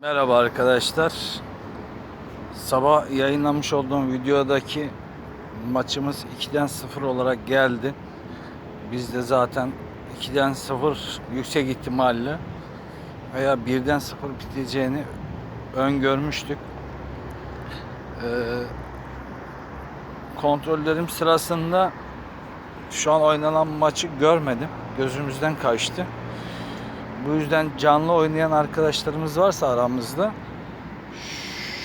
Merhaba arkadaşlar. Sabah yayınlamış olduğum videodaki maçımız 2'den 0 olarak geldi. Biz de zaten 2'den 0 yüksek ihtimalle veya 1'den 0 biteceğini öngörmüştük. Ee, kontrollerim sırasında şu an oynanan maçı görmedim. Gözümüzden kaçtı. Bu yüzden canlı oynayan arkadaşlarımız varsa aramızda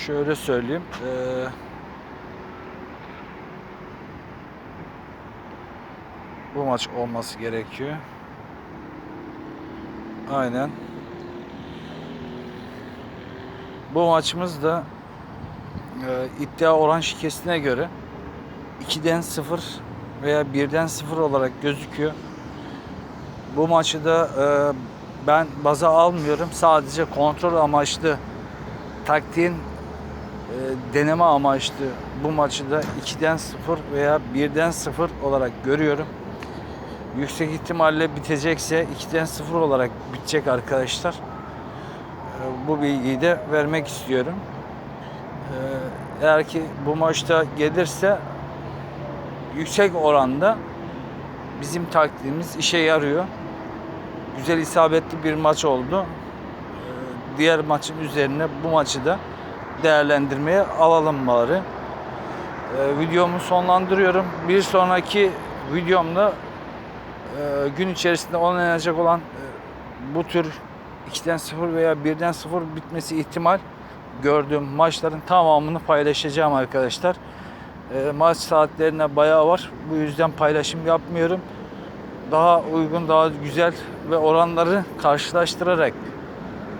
şöyle söyleyeyim. eee, bu maç olması gerekiyor. Aynen. Bu maçımız da eee, iddia oran şikesine göre 2'den 0 veya 1'den 0 olarak gözüküyor. Bu maçı da e, ben baza almıyorum. Sadece kontrol amaçlı taktiğin e, deneme amaçlı bu maçı da 2'den 0 veya 1'den 0 olarak görüyorum. Yüksek ihtimalle bitecekse 2'den 0 olarak bitecek arkadaşlar. E, bu bilgiyi de vermek istiyorum. E, eğer ki bu maçta gelirse yüksek oranda bizim taktiğimiz işe yarıyor. Güzel isabetli bir maç oldu. Ee, Diğer maçın üzerine bu maçı da değerlendirmeye alalım bari. Ee, Videomu sonlandırıyorum. Bir sonraki videomda e, gün içerisinde oynanacak olan e, bu tür 2'den 0 veya 1'den 0 bitmesi ihtimal gördüğüm maçların tamamını paylaşacağım arkadaşlar. E, maç saatlerine bayağı var. Bu yüzden paylaşım yapmıyorum. Daha uygun, daha güzel ve oranları karşılaştırarak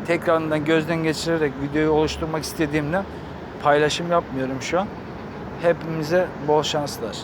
tekrardan gözden geçirerek videoyu oluşturmak istediğimden paylaşım yapmıyorum şu an. Hepimize bol şanslar.